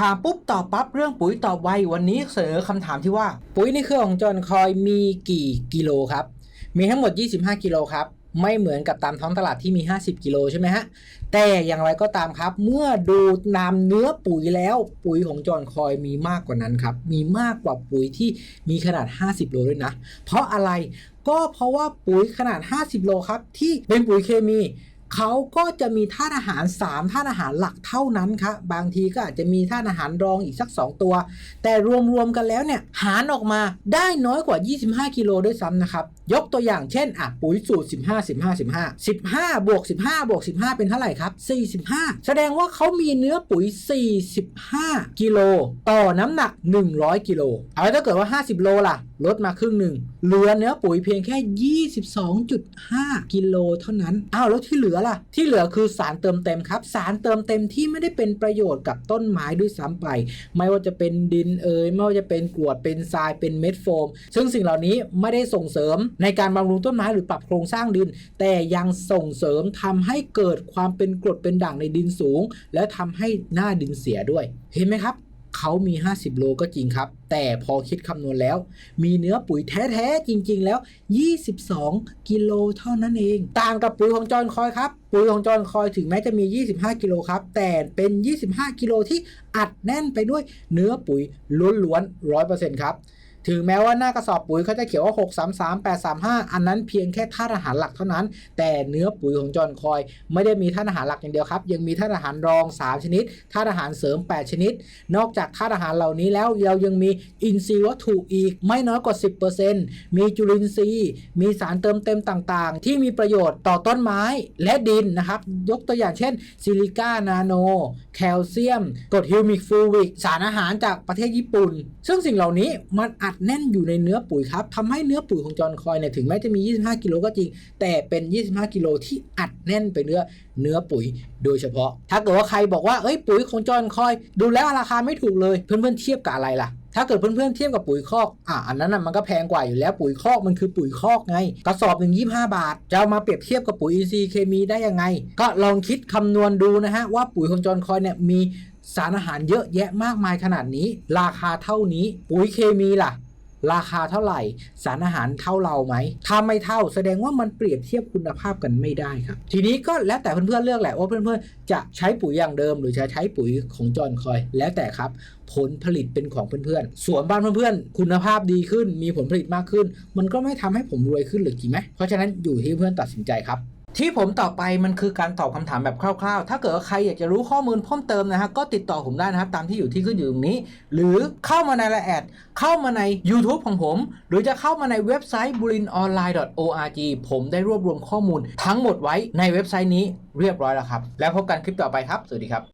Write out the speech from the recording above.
ถามปุ๊บตอบปั๊บเรื่องปุ๋ยตอบไววันนี้เสนอคำถามที่ว่า ปุ๋ยในเครื่องของจอนคอยมีกี่กิโลครับ มีทั้งหมด 25 กิโลครับ ไม่เหมือนกับตามท้องตลาดที่มี 50 กิโลใช่ไหมฮะ แต่อย่างไรก็ตามครับ เมื่อดูนามเนื้อปุ๋ยแล้วปุ๋ยของจอนคอยมีมากกว่านั้นครับ มีมากกว่าปุ๋ยที่มีขนาด 50 โลด้วยนะ เพราะอะไรก็เพราะว่าปุ๋ยขนาด 50 โลครับที่เป็นปุ๋ยเคมี เขาก็จะมีธาอาหาร3ธาตุอาหารหลักเท่านั้นครับบางทีก็อาจจะมีธาอาหารรองอีกสัก 2 ตัว แต่รวมๆกันแล้วเนี่ยหารออกมาได้น้อยกว่า 25 กิโลด้วยซ้ำนะครับ ยกตัวอย่างเช่นอะปุ๋ยสูตร 15 15 15 15บวก15บวก15 เป็นเท่าไหร่ครับ 45 แสดงว่าเขามีเนื้อปุ๋ย 45 กิโลต่อน้ำหนัก 100 กิโลเอาถ้าเกิดว่า 50 โลล่ะลดมาครึ่งหนึ่งเหลือเนื้อปุ๋ยเพียงแค่ 22.5 กิโลเท่านั้นอ้าวแล้วที่เหลือล่ะ ที่เหลือคือสารเติมเต็มครับ สารเติมเต็มที่ไม่ได้เป็นประโยชน์กับต้นไม้ด้วยซ้ำไป ไม่ว่าจะเป็นดินเอ่ยไม่ว่าจะเป็นกรวดเป็นทรายเป็นเม็ดโฟม ซึ่งสิ่งเหล่านี้ไม่ได้ส่งเสริมในการบำรุงต้นไม้หรือปรับโครงสร้างดิน แต่ยังส่งเสริมทำให้เกิดความเป็นกรดเป็นด่างในดินสูง และทำให้หน้าดินเสียด้วย เห็นไหมครับ เขามี 50 โลก็จริงครับ แต่พอคิดคำนวณแล้ว มีเนื้อปุ๋ยแท้ๆ จริง ๆ แล้ว 22 กิโลเท่านั้นเอง ต่างกับปุ๋ยของจอนคอยครับ ปุ๋ยของจอนคอยถึงแม้จะมี 25 กิโลครับ แต่เป็น 25 กิโลที่อัดแน่นไปด้วยเนื้อปุ๋ยล้วนๆ100%ครับ ถึงแม้ว่าหน้ากระสอบปุ๋ยเขาจะเขียนว่า 633 835 อันนั้นเพียงแค่ธาตุอาหารหลักเท่านั้น แต่เนื้อปุ๋ยของจอนคอย ไม่ได้มีธาตุอาหารหลักอย่างเดียวครับ ยังมีธาตุอาหารรอง 3 ชนิดธาตุอาหารเสริม 8 ชนิด นอกจากธาตุอาหารเหล่านี้แล้วเรายังมีอินทรีย์วัตถุอีกไม่น้อยกว่า 10%มีจุลินทรีย์ มีสารเติมเต็มต่างๆ ที่มีประโยชน์ต่อต้นไม้และดินนะครับ ยกตัวอย่างเช่นซิลิก้านาโน แคลเซียมกรดฮิวมิกฟูวิกสารอาหารจากประเทศญี่ปุ่น ซึ่งสิ่งเหล่านี้มันอดแน่นอยู่ในเนื้อปุ๋ยครับทำให้เนื้อปุ๋ยของจอห์นคอยเนี่ยถึงแม้จะมี 25 กิโลก็จริง แต่เป็น 25 กิโลที่อัดแน่นไปเนื้อเนื้อปุ๋ยโดยเฉพาะ ถ้าเกิดว่าใครบอกว่าเอ้ยปุ๋ยของจอห์นคอย ดูแล้วราคาไม่ถูกเลยเพื่อนๆเทียบกับอะไรล่ะถ้าเกิดเพื่อนๆเทียบกับปุ๋ยคอก อะอันนั้นน่ะมันก็แพงกว่าอยู่แล้วปุ๋ยคอกมันคือปุ๋ยคอกไง กระสอบหนึ่ง25บาท จะามาเปรียบเทียบกับปุ๋ยอินทรีย์เคมีได้ยังไง ก็ลองคิดคำนวณดูนะฮะว่าปุ๋ยของจอนคอยเนี่ยมี สารอาหารเยอะแยะมากมายขนาดนี้ ราคาเท่านี้ ปุ๋ยเคมีล่ะ ราคาเท่าไหร่ สารอาหารเท่าเราไหมถ้าไม่เท่าแสดงว่ามันเปรียบเทียบคุณภาพกันไม่ได้ครับ ทีนี้ก็แล้วแต่เพื่อนๆเลือกแหละว่าเพื่อนๆจะใช้ปุ๋ยอย่างเดิม หรือจะใช้ปุ๋ยของจอห์นคอย แล้วแต่ครับ ผลผลิตเป็นของเพื่อนๆสวนบ้านเพื่อนๆคุณภาพดีขึ้น มีผลผลิตมากขึ้น มันก็ไม่ทำให้ผมรวยขึ้นหรือจริงไหมเพราะฉะนั้นอยู่ที่เพื่อนตัดสินใจครับ ที่ผมตอบไปมันคือการตอบคำถามแบบคร่าวๆ ถ้าเกิดว่าใครอยากจะรู้ข้อมูลเพิ่มเติมนะฮะ ก็ติดต่อผมได้นะครับ ตามที่อยู่ที่ขึ้นอยู่ตรงนี้ หรือเข้ามาในไลน์แอด เข้ามาใน YouTube ของผม หรือจะเข้ามาในเว็บไซต์ bulinonline.org ผมได้รวบรวมข้อมูลทั้งหมดไว้ในเว็บไซต์นี้เรียบร้อยแล้วครับ แล้วพบกันคลิปต่อไปครับ สวัสดีครับ